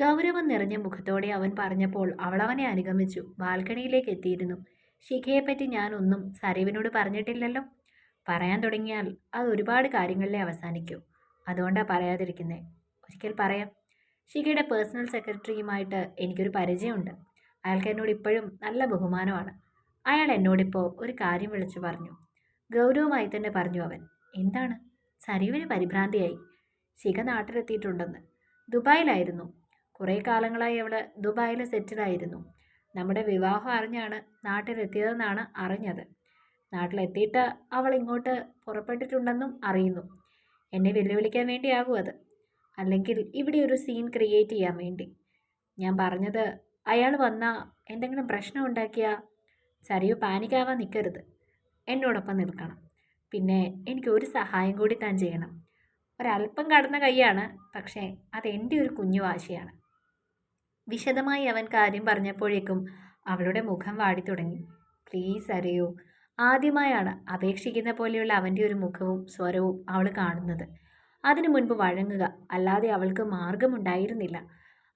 ഗൗരവം നിറഞ്ഞ മുഖത്തോടെ അവൻ പറഞ്ഞപ്പോൾ അവനെ അനുഗമിച്ചു. ബാൽക്കണിയിലേക്ക് എത്തിയിരുന്നു. ശിഖയെപ്പറ്റി ഞാനൊന്നും സരീവിനോട് പറഞ്ഞിട്ടില്ലല്ലോ. പറയാൻ തുടങ്ങിയാൽ അത് ഒരുപാട് കാര്യങ്ങളിലെ അവസാനിക്കൂ. അതുകൊണ്ടാണ് പറയാതിരിക്കുന്നത് ഒരിക്കൽ പറയാം. ശിഖയുടെ പേഴ്സണൽ സെക്രട്ടറിയുമായിട്ട് എനിക്കൊരു പരിചയമുണ്ട്. അയാൾക്ക് എന്നോട് ഇപ്പോഴും നല്ല ബഹുമാനമാണ്. അയാൾ എന്നോടിപ്പോൾ ഒരു കാര്യം വിളിച്ചു പറഞ്ഞു. ഗൗരവമായി തന്നെ പറഞ്ഞു അവൻ. എന്താണ്? സരീവിന് പരിഭ്രാന്തിയായി. ശിഖ നാട്ടിലെത്തിയിട്ടുണ്ടെന്ന്. ദുബായിലായിരുന്നു. കുറേ കാലങ്ങളായി അവൾ ദുബായിൽ സെറ്റിലായിരുന്നു നമ്മുടെ വിവാഹം അറിഞ്ഞാണ് നാട്ടിലെത്തിയതെന്നാണ് അറിഞ്ഞത്. നാട്ടിലെത്തിയിട്ട് അവൾ ഇങ്ങോട്ട് പുറപ്പെട്ടിട്ടുണ്ടെന്നും അറിയുന്നു. എന്നെ വെല്ലുവിളിക്കാൻ വേണ്ടിയാകും അത്. അല്ലെങ്കിൽ ഇവിടെ ഒരു സീൻ ക്രിയേറ്റ് ചെയ്യാൻ വേണ്ടി. ഞാൻ പറഞ്ഞത് അയാൾ വന്നാൽ എന്തെങ്കിലും പ്രശ്നം ഉണ്ടാക്കിയാൽ ചരിയോ പാനിക്കാവാൻ നിൽക്കരുത് എന്നോടൊപ്പം നിൽക്കണം. പിന്നെ എനിക്ക് ഒരു സഹായം കൂടി താൻ ചെയ്യണം. ഒരല്പം കടന്ന കൈയാണ് പക്ഷേ അത് എന്റെ ഒരു കുഞ്ഞു വാശിയാണ്. വിശദമായി അവൻ കാര്യം പറഞ്ഞപ്പോഴേക്കും അവളുടെ മുഖം വാടി തുടങ്ങി പ്ലീസ് അറിയൂ ആദ്യമായാണ് അപേക്ഷിക്കുന്ന പോലെയുള്ള അവന്റെ ഒരു മുഖവും സ്വരവും അവൾ കാണുന്നത്. അതിനു മുൻപ് വഴങ്ങുക. അല്ലാതെ അവൾക്ക് മാർഗമുണ്ടായിരുന്നില്ല.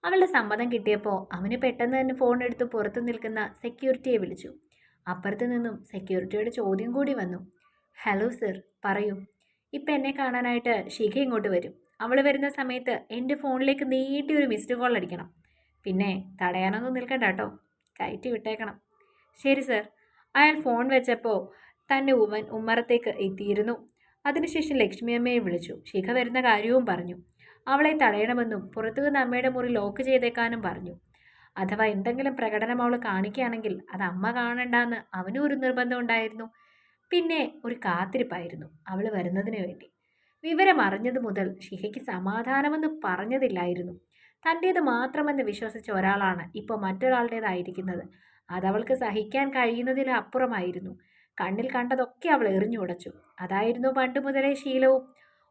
അവളുടെ സമ്മതം കിട്ടിയപ്പോൾ അവന് പെട്ടെന്ന് തന്നെ ഫോൺ എടുത്ത് പുറത്തു നിൽക്കുന്ന സെക്യൂരിറ്റിയെ വിളിച്ചു. അപ്പുറത്ത് നിന്നും സെക്യൂരിറ്റിയുടെ ചോദ്യം കൂടി വന്നു. ഹലോ സർ പറയൂ. ഇപ്പം എന്നെ കാണാനായിട്ട് ശിഖ ഇങ്ങോട്ട് വരും. അവൾ വരുന്ന സമയത്ത് എന്റെ ഫോണിലേക്ക് നീട്ടി ഒരു മിസ്ഡ് കോൾ അടിക്കണം. പിന്നെ തടയാനൊന്നും നിൽക്കണ്ട കേട്ടോ. കയറ്റി വിട്ടേക്കണം. ശരി സർ. അയാൾ ഫോൺ വെച്ചപ്പോൾ തന്റെ ഉമ്മൻ ഉമ്മറത്തേക്ക് എത്തിയിരുന്നു. അതിനുശേഷം ലക്ഷ്മി അമ്മയെ വിളിച്ചു. ശിഖ വരുന്ന കാര്യവും പറഞ്ഞു. അവളെ തടയണമെന്നും പുറത്തുനിന്ന് അമ്മയുടെ മുറി ലോക്ക് ചെയ്തേക്കാനും പറഞ്ഞു. അഥവാ എന്തെങ്കിലും പ്രകടനം അവൾ കാണിക്കുകയാണെങ്കിൽ അത് അമ്മ കാണണ്ടെന്ന് അവനും ഒരു നിർബന്ധം ഉണ്ടായിരുന്നു. പിന്നെ ഒരു കാത്തിരിപ്പായിരുന്നു അവൾ വരുന്നതിന് വേണ്ടി. വിവരം അറിഞ്ഞത് മുതൽ ഷിഹയ്ക്ക് സമാധാനമെന്ന് പറഞ്ഞതില്ലായിരുന്നു. തന്റേത് മാത്രമെന്ന് വിശ്വസിച്ച ഒരാളാണ് ഇപ്പോൾ മറ്റൊരാളുടേതായിരിക്കുന്നത്. അതവൾക്ക് സഹിക്കാൻ കഴിയുന്നതിലപ്പുറമായിരുന്നു. കണ്ണിൽ കണ്ടതൊക്കെ അവൾ എറിഞ്ഞു എറിഞ്ഞുടച്ചു അതായിരുന്നു പണ്ട് മുതലേ ശീലവും.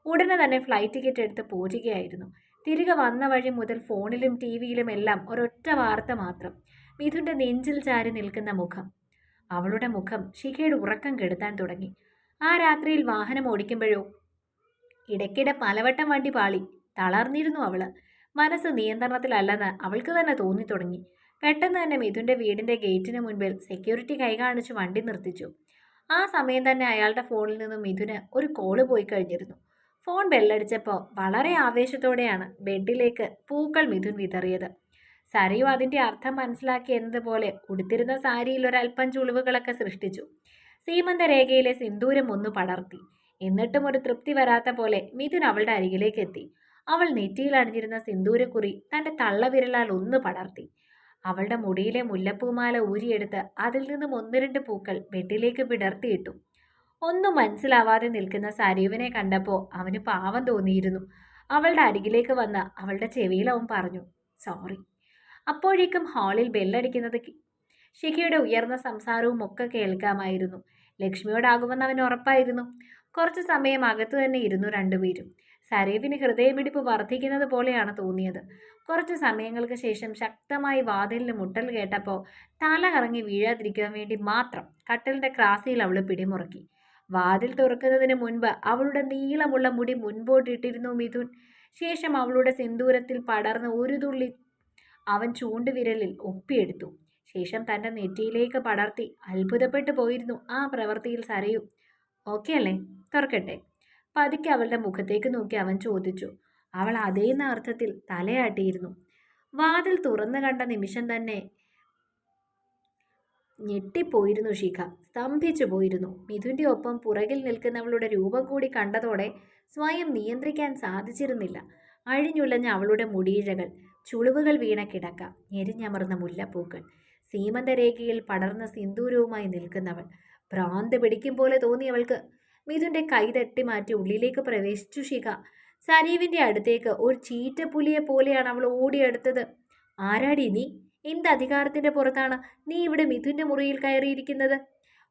ഉടനെ തന്നെ ഫ്ലൈറ്റ് ടിക്കറ്റ് എടുത്ത് പോരുകയായിരുന്നു. തിരികെ വന്ന വഴി മുതൽ ഫോണിലും ടി വിയിലും എല്ലാം ഒരൊറ്റ വാർത്ത മാത്രം. മിഥുന്റെ നെഞ്ചിൽ ചാരി നിൽക്കുന്ന മുഖം. അവളുടെ മുഖം ശിഖയുടെ ഉറക്കം കെടുത്താൻ തുടങ്ങി. ആ രാത്രിയിൽ വാഹനം ഓടിക്കുമ്പോഴോ? ഇടയ്ക്കിടെ പലവട്ടം വണ്ടി പാളി. തളർന്നിരുന്നു അവൾ മനസ്സ് നിയന്ത്രണത്തിലല്ലെന്ന് അവൾക്ക് തന്നെ തോന്നി തുടങ്ങി പെട്ടെന്ന് തന്നെ മിഥുന്റെ വീടിന്റെ ഗേറ്റിന് മുൻപിൽ സെക്യൂരിറ്റി കൈ കാണിച്ചു വണ്ടി നിർത്തിച്ചു. ആ സമയം തന്നെ അയാളുടെ ഫോണിൽ നിന്നും മിഥുന് ഒരു കോൾ പോയി കഴിഞ്ഞിരുന്നു. ഫോൺ ബെല്ലടിച്ചപ്പോൾ വളരെ ആവേശത്തോടെയാണ് ബെഡിലേക്ക് പൂക്കൾ മിഥുൻ വിതറിയത്. സരിയു അതിന്റെ അർത്ഥം മനസ്സിലാക്കി എന്നതുപോലെ ഉടുത്തിരുന്ന സാരിയിൽ ഒരല്പം ചുളിവുകളൊക്കെ സൃഷ്ടിച്ചു. സീമന്ത രേഖയിലെ സിന്ദൂരം ഒന്ന് പടർത്തി. എന്നിട്ടും ഒരു തൃപ്തി വരാത്ത പോലെ മിഥുൻ അവളുടെ അരികിലേക്ക് എത്തി. അവൾ നെറ്റിയിൽ അണിഞ്ഞിരുന്ന സിന്ദൂരക്കുറി തന്റെ തള്ളവിരലാൽ ഒന്ന് പടർത്തി. അവളുടെ മുടിയിലെ മുല്ലപ്പൂമാല ഊരിയെടുത്ത് അതിൽ നിന്നും ഒന്ന് രണ്ട് പൂക്കൾ ബെഡിലേക്ക് പിടർത്തിയിട്ടു. ഒന്നും മനസ്സിലാവാതെ നിൽക്കുന്ന സരീവിനെ കണ്ടപ്പോൾ അവന് പാവം തോന്നിയിരുന്നു. അവളുടെ അരികിലേക്ക് വന്ന് അവളുടെ ചെവിയിൽ അവൻ പറഞ്ഞു സോറി. അപ്പോഴേക്കും ഹാളിൽ ബെല്ലടിക്കുന്നത് ശിഖയുടെ ഉയർന്ന സംസാരവും ഒക്കെ കേൾക്കാമായിരുന്നു. ലക്ഷ്മിയോടാകുമെന്ന് അവൻ ഉറപ്പായിരുന്നു. കുറച്ച് സമയം അകത്തു തന്നെ ഇരുന്നു രണ്ടുപേരും. സരീവിന് ഹൃദയമിടിപ്പ് വർദ്ധിക്കുന്നത് പോലെയാണ് തോന്നിയത്. കുറച്ച് സമയങ്ങൾക്ക് ശേഷം ശക്തമായി വാതിലിന് മുട്ടൽ കേട്ടപ്പോൾ തല കറങ്ങി വീഴാതിരിക്കാൻ വേണ്ടി മാത്രം കട്ടലിന്റെ ക്രാസിയിൽ അവൾ പിടിമുറുക്കി. വാതിൽ തുറക്കുന്നതിന് മുൻപ് അവളുടെ നീളമുള്ള മുടി മുൻപോട്ടിട്ടിരുന്നു മിഥുൻ. ശേഷം അവളുടെ സിന്ദൂരത്തിൽ പടർന്ന് ഒരു തുള്ളി അവൻ ചൂണ്ടുവിരലിൽ ഒപ്പിയെടുത്തു. ശേഷം തന്റെ നെറ്റിയിലേക്ക് പടർത്തി അത്ഭുതപ്പെട്ടു പോയിരുന്നു ആ പ്രവൃത്തിയിൽ സരയു. ഓക്കെ അല്ലേ? തുറക്കട്ടെ. പതുക്കെ അവളുടെ മുഖത്തേക്ക് നോക്കി അവൻ ചോദിച്ചു. അവൾ അതേന്ന അർത്ഥത്തിൽ തലയാട്ടിയിരുന്നു. വാതിൽ തുറന്നു കണ്ട നിമിഷം തന്നെ ഞെട്ടിപ്പോയിരുന്നു ശിഖ. സ്തംഭിച്ചു പോയിരുന്നു. മിഥുന്റെ ഒപ്പം പുറകിൽ നിൽക്കുന്നവളുടെ രൂപം കൂടി കണ്ടതോടെ സ്വയം നിയന്ത്രിക്കാൻ സാധിച്ചിരുന്നില്ല. അഴിഞ്ഞുലഞ്ഞ അവളുടെ മുടിയിഴകൾ ചുളിവുകൾ വീണ കിടക്ക ഞെരിഞ്ഞമർന്ന മുല്ലപ്പൂക്കൾ സീമന്തരേഖയിൽ പടർന്ന സിന്ദൂരവുമായി നിൽക്കുന്നവൾ ഭ്രാന്ത് പിടിക്കും പോലെ തോന്നിയവൾക്ക് മിഥുന്റെ കൈ തട്ടി മാറ്റി ഉള്ളിലേക്ക് പ്രവേശിച്ചു ശിഖ. സരീവിന്റെ അടുത്തേക്ക് ഒരു ചീറ്റപ്പുലിയെ പോലെയാണ് അവൾ ഓടിയെടുത്തത്. ആരാടി നീ? എന്ത് അധികാരത്തിന്റെ പുറത്താണ് നീ ഇവിടെ മിഥുന്റെ മുറിയിൽ കയറിയിരിക്കുന്നത്?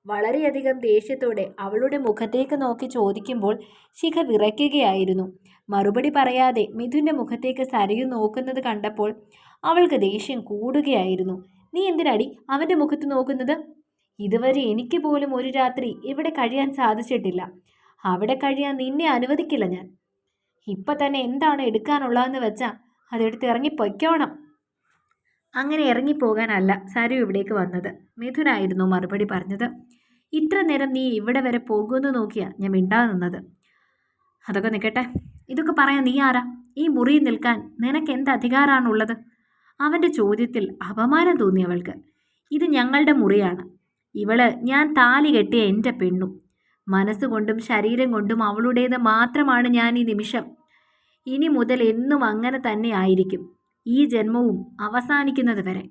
വളരെയധികം ദേഷ്യത്തോടെ അവളുടെ മുഖത്തേക്ക് നോക്കി ചോദിക്കുമ്പോൾ ശിഖ വിറയ്ക്കുകയായിരുന്നു. മറുപടി പറയാതെ മിഥുന്റെ മുഖത്തേക്ക് സരയു നോക്കുന്നത് കണ്ടപ്പോൾ അവൾക്ക് ദേഷ്യം കൂടുകയായിരുന്നു. നീ എന്തിനാടി അവന്റെ മുഖത്ത് നോക്കുന്നത്? ഇതുവരെ എനിക്ക് പോലും ഒരു രാത്രി ഇവിടെ കഴിയാൻ സാധിച്ചിട്ടില്ല. അവിടെ കഴിയാൻ നിന്നെ അനുവദിക്കില്ല ഞാൻ. ഇപ്പം തന്നെ എന്താണ് എടുക്കാനുള്ളതെന്ന് വെച്ചാൽ അതെടുത്ത് ഇറങ്ങി പൊയ്ക്കോണം അങ്ങനെ ഇറങ്ങിപ്പോകാനല്ല സരു ഇവിടേക്ക് വന്നത്. മിഥുനായിരുന്നു മറുപടി പറഞ്ഞത്. ഇത്ര നേരം നീ ഇവിടെ വരെ പോകുമെന്ന് നോക്കിയാ ഞാൻ മിണ്ടാതെ നിന്നത്. അതൊക്കെ നിൽക്കട്ടെ ഇതൊക്കെ പറയാൻ നീ ആരാ? ഈ മുറിയിൽ നിൽക്കാൻ നിനക്ക് എന്ത് അധികാരമാണുള്ളത്? അവന്റെ ചോദ്യത്തിൽ അപമാനം തോന്നി അവൾക്ക്. ഇത് ഞങ്ങളുടെ മുറിയാണ്. ഇവൾ ഞാൻ താലി കെട്ടിയ എന്റെ പെണ്ണു. മനസ്സുകൊണ്ടും ശരീരം കൊണ്ടും അവളുടേത് മാത്രമാണ് ഞാൻ ഈ നിമിഷം. ഇനി മുതൽ എന്നും അങ്ങനെ തന്നെ ആയിരിക്കും. ഈ ജന്മവും അവസാനിക്കുന്നത് വരെ.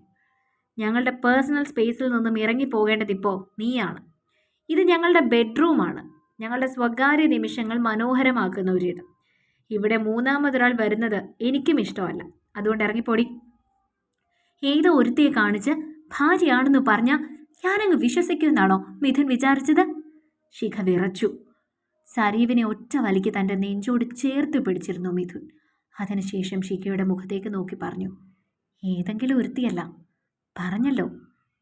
ഞങ്ങളുടെ പേഴ്സണൽ സ്പേസിൽ നിന്നും ഇറങ്ങിപ്പോകേണ്ടതിപ്പോൾ നീയാണ്. ഇത് ഞങ്ങളുടെ ബെഡ്റൂമാണ്. ഞങ്ങളുടെ സ്വകാര്യ നിമിഷങ്ങൾ മനോഹരമാക്കുന്ന ഒരിടം ഇവിടെ മൂന്നാമതൊരാൾ വരുന്നത് എനിക്കും ഇഷ്ടമല്ല. അതുകൊണ്ട് ഇറങ്ങിപ്പോടി. ഏതോ ഒരുത്തിയെ കാണിച്ച് ഭാര്യയാണെന്ന് പറഞ്ഞ ഞാനങ്ങ് വിശ്വസിക്കുമെന്നാണോ മിഥുൻ വിചാരിച്ചത്? ശിഖ വിറച്ചു. സരീവിനെ ഒറ്റ വലിക്ക് തന്റെ നെഞ്ചോട് ചേർത്ത് പിടിച്ചിരുന്നു മിഥുൻ. അതിനുശേഷം ശിഖയുടെ മുഖത്തേക്ക് നോക്കി പറഞ്ഞു ഏതെങ്കിലും ഒരുത്തിയല്ല. പറഞ്ഞല്ലോ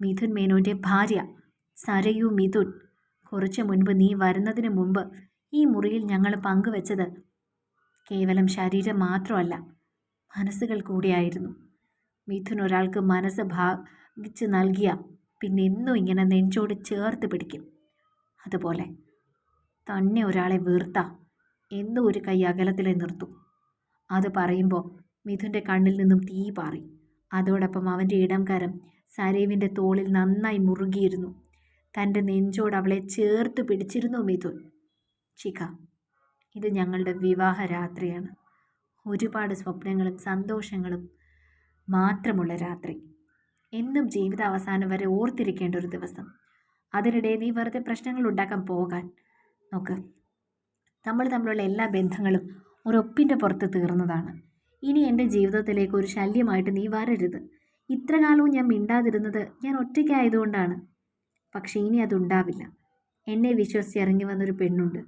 മിഥുൻ മേനോന്റെ ഭാര്യ സരയു മിഥുൻ. കുറച്ച് മുൻപ് നീ വരുന്നതിന് മുമ്പ് ഈ മുറിയിൽ ഞങ്ങൾ പങ്കുവച്ചത് കേവലം ശരീരം മാത്രമല്ല മനസ്സുകൾ കൂടിയായിരുന്നു. മിഥുൻ ഒരാൾക്ക് മനസ്സ് ഭാഗിച്ച് നൽകിയ പിന്നെ എന്നും ഇങ്ങനെ നെഞ്ചോട് ചേർത്ത് പിടിക്കും. അതുപോലെ തന്നെ ഒരാളെ വീർത്ത എന്നും ഒരു കൈ അകലത്തിലെ നിർത്തും. അത് പറയുമ്പോൾ മിഥുന്റെ കണ്ണിൽ നിന്നും തീ പാറി. അതോടൊപ്പം അവന്റെ ഇടംകാരം സരീവിന്റെ തോളിൽ നന്നായി മുറുകിയിരുന്നു. തന്റെ നെഞ്ചോട് അവളെ ചേർത്ത് പിടിച്ചിരുന്നു മിഥുൻ. ശിഖ ഇത് ഞങ്ങളുടെ വിവാഹ രാത്രിയാണ്. ഒരുപാട് സ്വപ്നങ്ങളും സന്തോഷങ്ങളും മാത്രമുള്ള രാത്രി. എന്നും ജീവിതാവസാനം വരെ ഓർത്തിരിക്കേണ്ട ഒരു ദിവസം. അതിനിടെ നീ വെറുതെ പ്രശ്നങ്ങൾ ഉണ്ടാക്കാൻ പോകാൻ നോക്ക്. നമ്മൾ തമ്മിലുള്ള എല്ലാ ബന്ധങ്ങളും ഒരൊപ്പിന്റെ പുറത്ത് തീർന്നതാണ്. ഇനി എന്റെ ജീവിതത്തിലേക്ക് ഒരു ശല്യമായിട്ട് നീ വരരുത്. ഇത്ര കാലവും ഞാൻ മിണ്ടാതിരുന്നത് ഞാൻ ഒറ്റയ്ക്കായതുകൊണ്ടാണ്. പക്ഷേ ഇനി അതുണ്ടാവില്ല. എന്നെ വിശ്വസിച്ച് ഇറങ്ങി വന്നൊരു പെണ്ണുണ്ട്.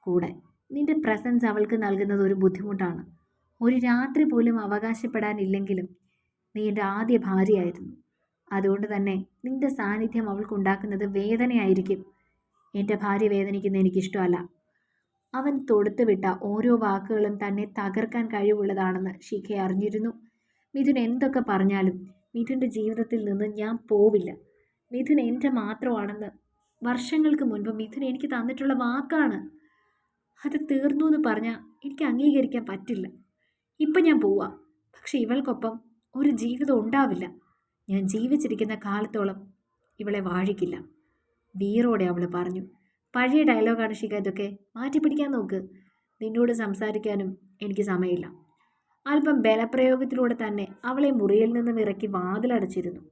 കൂടെ നിന്റെ പ്രസൻസ് അവൾക്ക് നൽകുന്നത് ഒരു ബുദ്ധിമുട്ടാണ്. ഒരു രാത്രി പോലും അവകാശപ്പെടാനില്ലെങ്കിലും നീ എന്റെ ആദ്യ ഭാര്യയായിരുന്നു. അതുകൊണ്ട് തന്നെ നിന്റെ സാന്നിധ്യം അവൾക്കുണ്ടാക്കുന്നത് വേദനയായിരിക്കും. എന്റെ ഭാര്യ വേദനിക്കുന്ന എനിക്കിഷ്ടമല്ല. അവൻ തൊടുത്തുവിട്ട ഓരോ വാക്കുകളും തന്നെ തകർക്കാൻ കഴിവുള്ളതാണെന്ന് ശിഖ അറിഞ്ഞിരുന്നു. മിഥുൻ എന്തൊക്കെ പറഞ്ഞാലും മിഥുന്റെ ജീവിതത്തിൽ നിന്ന് ഞാൻ പോവില്ല. മിഥുൻ എന്റെ മാത്രമാണെന്ന് വർഷങ്ങൾക്ക് മുൻപ് മിഥുൻ എനിക്ക് തന്നിട്ടുള്ള വാക്കാണ്. അത് തീർന്നു എന്ന് പറഞ്ഞാൽ എനിക്ക് അംഗീകരിക്കാൻ പറ്റില്ല. ഇപ്പം ഞാൻ പോവാം. പക്ഷെ ഇവൾക്കൊപ്പം ഒരു ജീവിതം ഉണ്ടാവില്ല. ഞാൻ ജീവിച്ചിരിക്കുന്ന കാലത്തോളം ഇവളെ വാഴിക്കില്ല. വീറോടെ അവൾ പറഞ്ഞു പഴയ ഡയലോഗാണ് ശിഖ ഇതൊക്കെ. മാറ്റി പിടിക്കാൻ നോക്ക്. നിന്നോട് സംസാരിക്കാനും എനിക്ക് സമയമില്ല. അല്പം ബലപ്രയോഗത്തിലൂടെ തന്നെ അവളെ മുറിയിൽ നിന്നും ഇറക്കി വാതിലടച്ചിരുന്നു.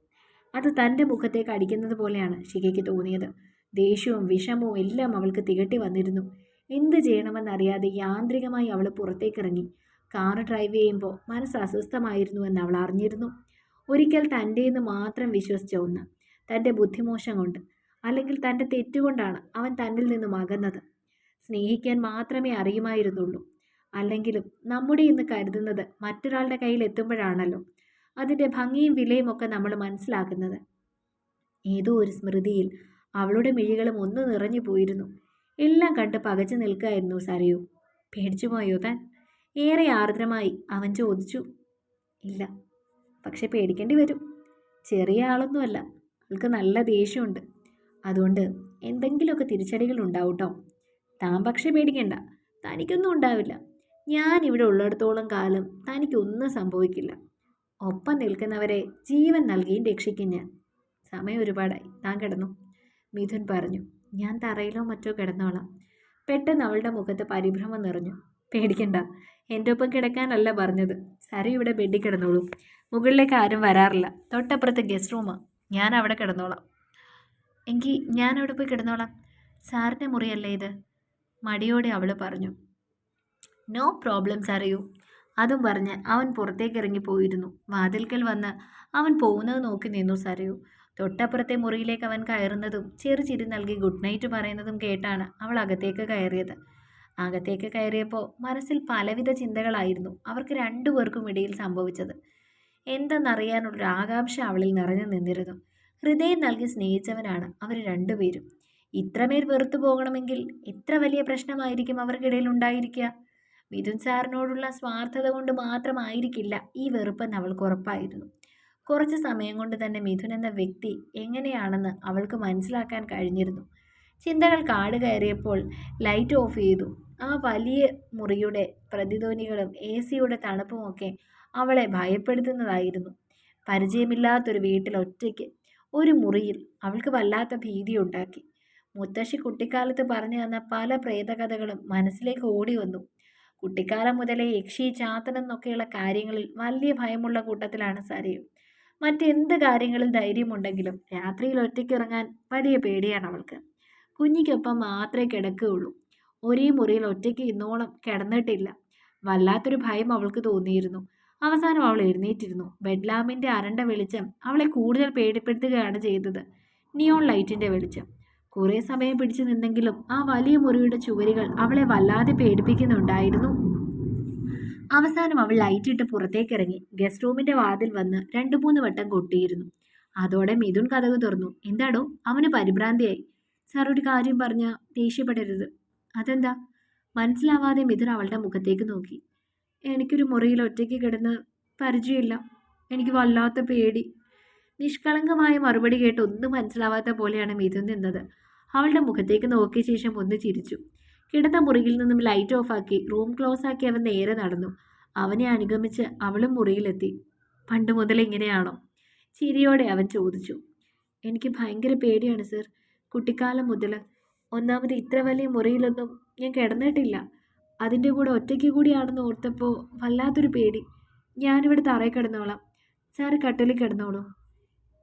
അത് തന്റെ മുഖത്തേക്ക് അടിക്കുന്നത് പോലെയാണ് ശിഖയ്ക്ക് തോന്നിയത്. ദേഷ്യവും വിഷമവും എല്ലാം അവൾക്ക് തികട്ടി വന്നിരുന്നു. എന്ത് ചെയ്യണമെന്നറിയാതെ യാന്ത്രികമായി അവൾ പുറത്തേക്കിറങ്ങി. കാർ ഡ്രൈവ് ചെയ്യുമ്പോൾ മനസ്സ് അസ്വസ്ഥമായിരുന്നു എന്ന് അവൾ അറിഞ്ഞിരുന്നു. ഒരിക്കൽ തന്റെയെന്ന് മാത്രം വിശ്വസിച്ച ഒന്ന് തന്റെ ബുദ്ധിമോശം കൊണ്ട് അല്ലെങ്കിൽ തന്റെ തെറ്റുകൊണ്ടാണ് അവൻ തന്നിൽ നിന്നും അകന്നത്. സ്നേഹിക്കാൻ മാത്രമേ അറിയുമായിരുന്നുള്ളൂ. അല്ലെങ്കിലും നമ്മുടെ എന്ന് കരുതുന്നത് മറ്റൊരാളുടെ കയ്യിൽ എത്തുമ്പോഴാണല്ലോ അതിന്റെ ഭംഗിയും വിലയും ഒക്കെ നമ്മൾ മനസ്സിലാക്കുന്നത്. ഏതോ ഒരു സ്മൃതിയിൽ അവളുടെ മിഴികളും ഒന്ന് നിറഞ്ഞു പോയിരുന്നു. എല്ലാം കണ്ട് പകച്ചു നിൽക്കുകയായിരുന്നു സരയു. പേടിച്ചു പോയോ താൻ? ഏറെ ആർദ്രമായി അവൻ ചോദിച്ചു ഇല്ല പക്ഷെ പേടിക്കേണ്ടി വരും. ചെറിയ ആളൊന്നുമല്ല അവൾക്ക് നല്ല ദേഷ്യമുണ്ട്. അതുകൊണ്ട് എന്തെങ്കിലുമൊക്കെ തിരിച്ചടികൾ ഉണ്ടാവും കേട്ടോ താൻ പക്ഷേ പേടിക്കേണ്ട തനിക്കൊന്നും ഉണ്ടാവില്ല. ഞാൻ ഇവിടെ ഉള്ളിടത്തോളം കാലം തനിക്കൊന്നും സംഭവിക്കില്ല. ഒപ്പം നിൽക്കുന്നവരെ ജീവൻ നൽകിയും രക്ഷിക്കും ഞാൻ. സമയം ഒരുപാടായി. താൻ കിടന്നു. മിഥുൻ പറഞ്ഞു ഞാൻ തറയിലോ മറ്റോ കിടന്നോളാം. പെട്ടെന്ന് അവളുടെ മുഖത്ത് പരിഭ്രമം നിറഞ്ഞു. പേടിക്കണ്ട എന്റെ ഒപ്പം കിടക്കാനല്ല പറഞ്ഞത്. സരി ഇവിടെ ബെഡിൽ കിടന്നോളൂ. മുകളിലേക്ക് ആരും വരാറില്ല. തൊട്ടപ്പുറത്ത് ഗസ്റ്റ് റൂമാണ് ഞാൻ അവിടെ കിടന്നോളാം. എങ്കിൽ ഞാൻ അവിടെ പോയി കിടന്നോളാം. സാറിന്റെ മുറിയല്ലേ ഇത്? മടിയോടെ അവൾ പറഞ്ഞു. നോ പ്രോബ്ലംസ് അറിയൂ അതും പറഞ്ഞ് അവൻ പുറത്തേക്ക് ഇറങ്ങി പോയിരുന്നു. വാതിൽക്കൽ വന്ന് അവൻ പോകുന്നത് നോക്കി നിന്നു സരയു തൊട്ടപ്പുറത്തെ മുറിയിലേക്ക് അവൻ കയറുന്നതും ചെറു ചിരി നൽകി ഗുഡ് നൈറ്റ് പറയുന്നതും കേട്ടാണ് അവൾ അകത്തേക്ക് കയറിയത്. അകത്തേക്ക് കയറിയപ്പോൾ മനസ്സിൽ പലവിധ ചിന്തകളായിരുന്നു അവർക്ക് രണ്ടുപേർക്കും ഇടയിൽ സംഭവിച്ചത്. എന്തെന്നറിയാനുള്ളൊരു ആകാംക്ഷ അവളിൽ നിറഞ്ഞു നിന്നിരുന്നു. ഹൃദയം നൽകി സ്നേഹിച്ചവനാണ് അവർ രണ്ടുപേരും ഇത്രമേൽ വെറുത്തു പോകണമെങ്കിൽ എത്ര വലിയ പ്രശ്നമായിരിക്കും അവർക്കിടയിൽ ഉണ്ടായിരിക്കുക? മിഥുൻ സാറിനോടുള്ള സ്വാർത്ഥത കൊണ്ട് മാത്രമായിരിക്കില്ല ഈ വെറുപ്പെന്ന് അവൾക്ക് ഉറപ്പായിരുന്നു. കുറച്ച് സമയം കൊണ്ട് തന്നെ മിഥുൻ എന്ന വ്യക്തി എങ്ങനെയാണെന്ന് അവൾക്ക് മനസ്സിലാക്കാൻ കഴിഞ്ഞിരുന്നു. ചിന്തകൾ കാട് കയറിയപ്പോൾ ലൈറ്റ് ഓഫ് ചെയ്തു. ആ വലിയ മുറിയുടെ പ്രതിധ്വനികളും എ സിയുടെ തണുപ്പുമൊക്കെ അവളെ ഭയപ്പെടുത്തുന്നതായിരുന്നു. പരിചയമില്ലാത്തൊരു വീട്ടിൽ ഒറ്റയ്ക്ക് ഒരു മുറിയിൽ അവൾക്ക് വല്ലാത്ത ഭീതിയുണ്ടാക്കി. മുത്തശ്ശി കുട്ടിക്കാലത്ത് പറഞ്ഞു തന്ന പല പ്രേതകഥകളും മനസ്സിലേക്ക് ഓടി വന്നു. കുട്ടിക്കാലം മുതലേ യക്ഷി ചാത്തൻ എന്നൊക്കെയുള്ള കാര്യങ്ങളിൽ വലിയ ഭയമുള്ള കൂട്ടത്തിലാണ് സരയും. മറ്റെന്ത് കാര്യങ്ങളിൽ ധൈര്യമുണ്ടെങ്കിലും രാത്രിയിൽ ഒറ്റയ്ക്ക് ഇറങ്ങാൻ വലിയ പേടിയാണ് അവൾക്ക്. കുഞ്ഞിക്കൊപ്പം മാത്രമേ കിടക്കുകയുള്ളൂ. ഒരേ മുറിയിൽ ഒറ്റയ്ക്ക് ഇന്നോളം കിടന്നിട്ടില്ല. വല്ലാത്തൊരു ഭയം അവൾക്ക് തോന്നിയിരുന്നു. അവസാനം അവൾ എഴുന്നേറ്റിരുന്നു. ബെഡ് ലാമ്പിന്റെ അരണ്ട വെളിച്ചം അവളെ കൂടുതൽ പേടിപ്പെടുത്തുകയാണ് ചെയ്തത്. നിയോൺ ലൈറ്റിന്റെ വെളിച്ചം. കുറേ സമയം പിടിച്ചു നിന്നെങ്കിലും ആ വലിയ മുറിയുടെ ചുവരുകൾ അവളെ വല്ലാതെ പേടിപ്പിക്കുന്നുണ്ടായിരുന്നു. അവസാനം അവൾ ലൈറ്റ് ഇട്ട് പുറത്തേക്ക് ഇറങ്ങി ഗസ്റ്റ് റൂമിന്റെ വാതിൽ വന്ന് രണ്ട് മൂന്ന് വട്ടം കൊട്ടിയിരുന്നു. അതോടെ മിഥുൻ കഥകു തുറന്നു. എന്താടോ? അവന് പരിഭ്രാന്തിയായി. സാർ ഒരു കാര്യം പറഞ്ഞ ദേഷ്യപ്പെടരുത്. അതെന്താ? മനസ്സിലാവാതെ മിഥുൻ അവളുടെ മുഖത്തേക്ക് നോക്കി. എനിക്കൊരു മുറിയിൽ ഒറ്റയ്ക്ക് കിടന്ന് പരിചയമില്ല. എനിക്ക് വല്ലാത്ത പേടി. നിഷ്കളങ്കമായ മറുപടി കേട്ട് ഒന്നും മനസ്സിലാവാത്ത പോലെയാണ് മിഥുൻ നിന്നത്. അവളുടെ മുഖത്തേക്ക് നോക്കിയ ശേഷം ഒന്ന് ചിരിച്ചു. കിടന്ന മുറിയിൽ നിന്നും ലൈറ്റ് ഓഫാക്കി റൂം ക്ലോസ് ആക്കി അവൻ നേരെ നടന്നു. അവനെ അനുഗമിച്ച് അവളും മുറിയിലെത്തി. പണ്ട് മുതൽ എങ്ങനെയാണോ ചിരിയോടെ അവൻ ചോദിച്ചു. എനിക്ക് ഭയങ്കര പേടിയാണ് സർ കുട്ടിക്കാലം മുതൽ ഒന്നാമത് ഇത്ര വലിയ മുറിയിലൊന്നും ഞാൻ കിടന്നിട്ടില്ല. അതിന്റെ കൂടെ ഒറ്റയ്ക്ക് കൂടിയാണെന്ന് ഓർത്തപ്പോൾ വല്ലാത്തൊരു പേടി. ഞാനിവിടെ തറയിൽ കിടന്നോളാം. സാറ് കട്ടിലിൽ കിടന്നോളൂ.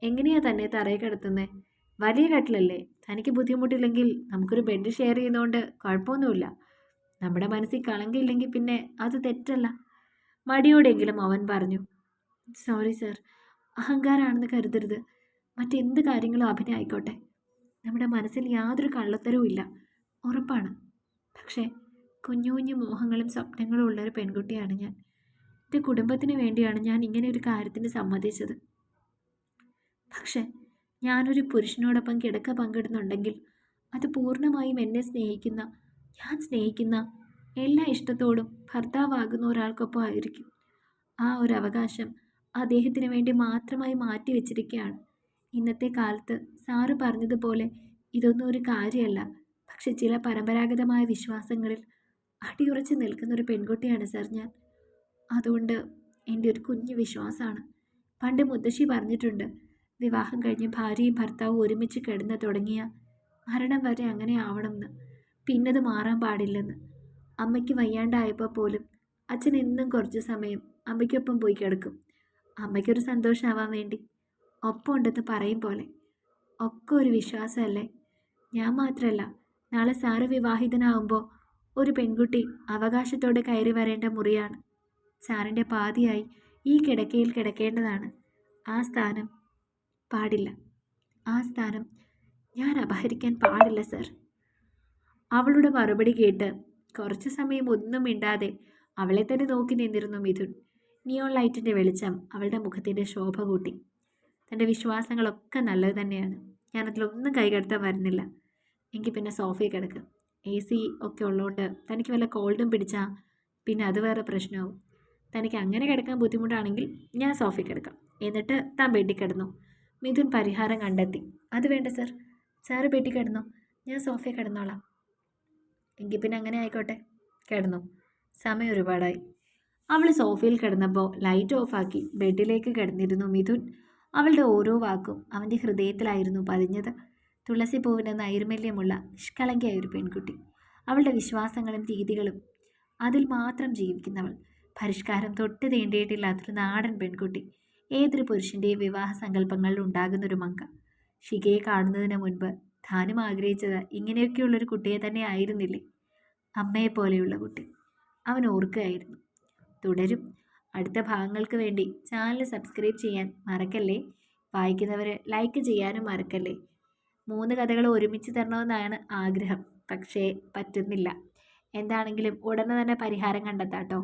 എങ്ങനെയാ തന്നെ തറയിൽ കിടത്തുന്നത് വലിയ കട്ടിലല്ലേ? തനിക്ക് ബുദ്ധിമുട്ടില്ലെങ്കിൽ നമുക്കൊരു ബെഡ് ഷെയർ ചെയ്യുന്നതുകൊണ്ട് കുഴപ്പമൊന്നുമില്ല. നമ്മുടെ മനസ്സിൽ കളങ്കില്ലെങ്കിൽ പിന്നെ അത് തെറ്റല്ല. മടിയോടെങ്കിലും അവൻ പറഞ്ഞു സോറി സർ അഹങ്കാരാണെന്ന് കരുതരുത്. മറ്റെന്ത് കാര്യങ്ങളും അഭിനയം ആയിക്കോട്ടെ നമ്മുടെ മനസ്സിൽ യാതൊരു കള്ളത്തരവും ഇല്ല. ഉറപ്പാണ്. പക്ഷേ കുഞ്ഞു കുഞ്ഞു മോഹങ്ങളും സ്വപ്നങ്ങളും ഉള്ള ഒരു പെൺകുട്ടിയാണ് ഞാൻ. എന്റെ കുടുംബത്തിന് വേണ്ടിയാണ് ഞാൻ ഇങ്ങനെ ഒരു കാര്യത്തിന് സമ്മതിച്ചത്. പക്ഷേ ഞാനൊരു പുരുഷനോടൊപ്പം കിടക്ക പങ്കിടുന്നുണ്ടെങ്കിൽ അത് പൂർണമായും എന്നെ സ്നേഹിക്കുന്ന ഞാൻ സ്നേഹിക്കുന്ന എല്ലാ ഇഷ്ടത്തോടും ഭർത്താവാകുന്ന ഒരാൾക്കൊപ്പം ആയിരിക്കും. ആ ഒരു അവകാശം അദ്ദേഹത്തിന് വേണ്ടി മാത്രമായി മാറ്റി വെച്ചിരിക്കുകയാണ് ഇന്നത്തെ കാലത്ത് സാറ് പറഞ്ഞതുപോലെ ഇതൊന്നും ഒരു കാര്യമല്ല. പക്ഷെ ചില പരമ്പരാഗതമായ വിശ്വാസങ്ങളിൽ അടിയുറച്ച് നിൽക്കുന്ന ഒരു പെൺകുട്ടിയാണ് സാർ ഞാൻ. അതുകൊണ്ട് എന്റെ ഒരു കുഞ്ഞു വിശ്വാസമാണ്. പണ്ട് മുത്തശ്ശി പറഞ്ഞിട്ടുണ്ട് വിവാഹം കഴിഞ്ഞ് ഭാര്യയും ഭർത്താവും ഒരുമിച്ച് കിടന്ന് തുടങ്ങിയ മരണം വരെ അങ്ങനെ ആവണമെന്ന്. പിന്നത് മാറാൻ പാടില്ലെന്ന്. അമ്മയ്ക്ക് വയ്യാണ്ടായപ്പോൾ പോലും അച്ഛൻ എന്നും കുറച്ച് സമയം അമ്മയ്ക്കൊപ്പം പോയി കിടക്കും. അമ്മയ്ക്കൊരു സന്തോഷമാവാൻ വേണ്ടി ഒപ്പം ഉണ്ടെന്ന് പറയും പോലെ. ഒക്കെ ഒരു വിശ്വാസമല്ലേ? ഞാൻ മാത്രമല്ല നാളെ സാറ് വിവാഹിതനാവുമ്പോൾ ഒരു പെൺകുട്ടി അവകാശത്തോടെ കയറി വരേണ്ട മുറിയാണ്. സാറിന്റെ പാതിയായി ഈ കിടക്കയിൽ കിടക്കേണ്ടതാണ്. ആ സ്ഥാനം പാടില്ല. ആ സ്ഥാനം ഞാൻ അപഹരിക്കാൻ പാടില്ല സർ. അവളുടെ മറുപടി കേട്ട് കുറച്ചു സമയം ഒന്നും മിണ്ടാതെ അവളെ തന്നെ നോക്കി നിന്നിരുന്നു മിഥുൻ. നിയോൺ ലൈറ്റിന്റെ വെളിച്ചം അവളുടെ മുഖത്തിന്റെ ശോഭ കൂട്ടി. തന്റെ വിശ്വാസങ്ങളൊക്കെ നല്ലത് തന്നെയാണ്. ഞാനതിലൊന്നും കൈകടത്താൻ വരുന്നില്ല. എനിക്ക് പിന്നെ സോഫയിൽ കിടക്കുക എ സി ഒക്കെ ഉള്ളതുകൊണ്ട് തനിക്ക് വല്ല കോൾഡും പിടിച്ചാൽ പിന്നെ അത് വേറെ പ്രശ്നമാവും. തനിക്ക് അങ്ങനെ കിടക്കാൻ ബുദ്ധിമുട്ടാണെങ്കിൽ ഞാൻ സോഫയിൽ കിടക്കാം. എന്നിട്ട് താൻ ബെഡിൽ കിടന്നു. മിഥുൻ പരിഹാരം കണ്ടെത്തി. അത് വേണ്ട സർ. സാറ് ബെഡിൽ കിടന്നു. ഞാൻ സോഫയിൽ കിടന്നോളാം. എങ്കിൽ പിന്നെ അങ്ങനെ ആയിക്കോട്ടെ. കിടന്നു. സമയം ഒരുപാടായി. അവൾ സോഫയിൽ കിടന്നപ്പോൾ ലൈറ്റ് ഓഫാക്കി ബെഡിലേക്ക് കിടന്നിരുന്നു മിഥുൻ. അവളുടെ ഓരോ വാക്കും അവന്റെ ഹൃദയത്തിലായിരുന്നു പതിഞ്ഞത്. തുളസി പൂവിന് നൈർമല്യമുള്ള നിഷ്കളങ്കയായ ഒരു പെൺകുട്ടി. അവളുടെ വിശ്വാസങ്ങളും രീതികളും അതിൽ മാത്രം ജീവിക്കുന്നവൾ. പരിഷ്കാരം തൊട്ട് തേണ്ടിയിട്ടില്ലാത്തൊരു നാടൻ പെൺകുട്ടി. ഏതൊരു പുരുഷന്റെയും വിവാഹ സങ്കല്പങ്ങളിൽ ഉണ്ടാകുന്നൊരു മങ്ക. ഷികയെ കാണുന്നതിന് മുൻപ് താനും ആഗ്രഹിച്ചത് ഇങ്ങനെയൊക്കെയുള്ളൊരു കുട്ടിയെ തന്നെ ആയിരുന്നില്ലേ? അമ്മയെപ്പോലെയുള്ള കുട്ടി. അവൻ ഓർക്കുകയായിരുന്നു. തുടരും. അടുത്ത ഭാഗങ്ങൾക്ക് വേണ്ടി ചാനൽ സബ്സ്ക്രൈബ് ചെയ്യാൻ മറക്കല്ലേ? വായിക്കുന്നവർ ലൈക്ക് ചെയ്യാനും മറക്കല്ലേ? മൂന്ന് കഥകൾ ഒരുമിച്ച് തരണമെന്നാണ് ആഗ്രഹം. പക്ഷേ പറ്റുന്നില്ല. എന്താണെങ്കിലും ഉടനെ തന്നെ പരിഹാരം കണ്ടെത്താട്ടോ.